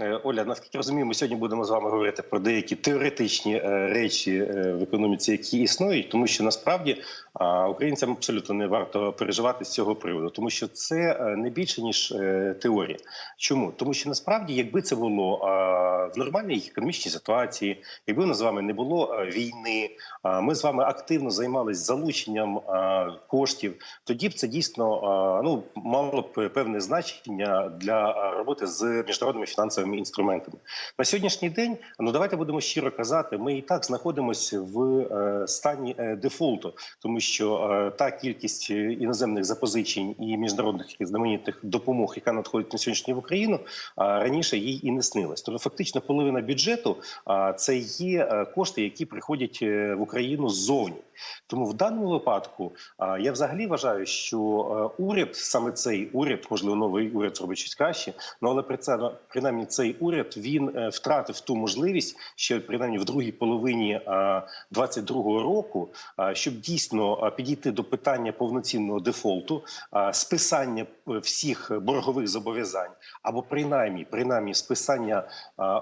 Е, Оля, наскільки розумію, ми сьогодні будемо з вами говорити про деякі теоретичні е, речі е, в економіці, які існують, тому що насправді українцям абсолютно не варто переживати з цього приводу, тому що це не більше ніж теорія. Чому? Тому що насправді, якби це було в нормальній економічній ситуації, якби у нас з вами не було війни, ми з вами активно займалися залученням коштів, тоді б це дійсно ну мало б певне значення для роботи з міжнародними фінансовими інструментами. На сьогоднішній день, ну давайте будемо щиро казати, ми і так знаходимося в е, стані е, дефолту, тому що е, та кількість іноземних запозичень і міжнародних знаменитих допомог, яка надходить на сьогоднішній в Україну, раніше їй і не снилось. Тобто, фактично, половина бюджету це є кошти, які приходять в Україну ззовні. Тому в даному випадку я взагалі вважаю, що е, уряд, саме цей уряд, можливо, новий уряд зробить щось краще, ну але при це принаймні цей уряд він е, втратив ту можливість, що принаймні в другій половині 22-го року, щоб дійсно підійти до питання повноцінного дефолту, списання е, всіх боргових зобов'язань, або принаймні, принаймні списання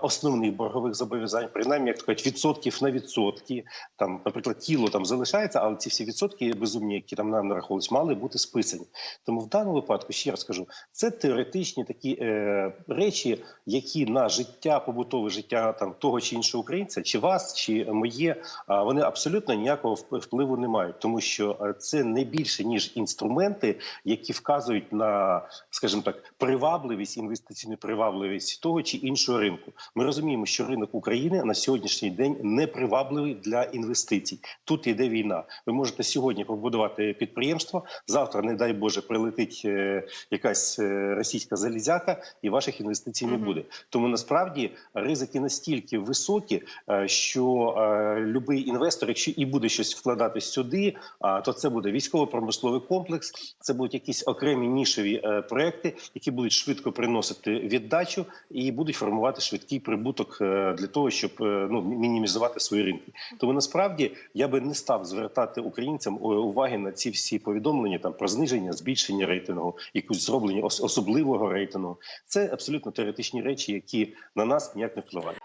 основних боргових зобов'язань, принаймні, як то кажуть, відсотків на відсотки. Там, наприклад, тіло там залишається, але ці всі відсотки безумні, які там нам нараховувались, мали бути списані. Тому в даному випадку ще раз кажу, це теоретичні такі е, речі, які на життя, побутове життя там того чи іншого українця, чи вас, чи моє, а вони абсолютно ніякого вп- впливу не мають, тому що е, це не більше ніж інструменти, які вказують на, скажімо так, привабливість, інвестиційну привабливість того чи іншого ринку. Ми розуміємо, що ринок України на сьогоднішній день не привабливий для інвестицій. Тут йде війна. Ви можете сьогодні побудувати підприємство. Завтра, не дай Боже, прилетить е, якась е, російська залізяка, і ваших інвестицій не буде. Тому насправді ризики настільки високі, е, що любий інвестор, якщо і буде щось вкладати сюди, то це буде військово-промисловий комплекс, це будуть якісь окремі нішеві проекти, які будуть швидко приносити віддачу і будуть формувати швидкий прибуток для того, щоб ну мінімізувати свої ринки. Тому насправді я би не став звертати українцям е, уваги на ці всі повідомлення там про зниження, збільшення рейтингу, якусь зроблення особливого рейтингу. Це абсолютно теоретичні речі, які на нас ніяк не впливають.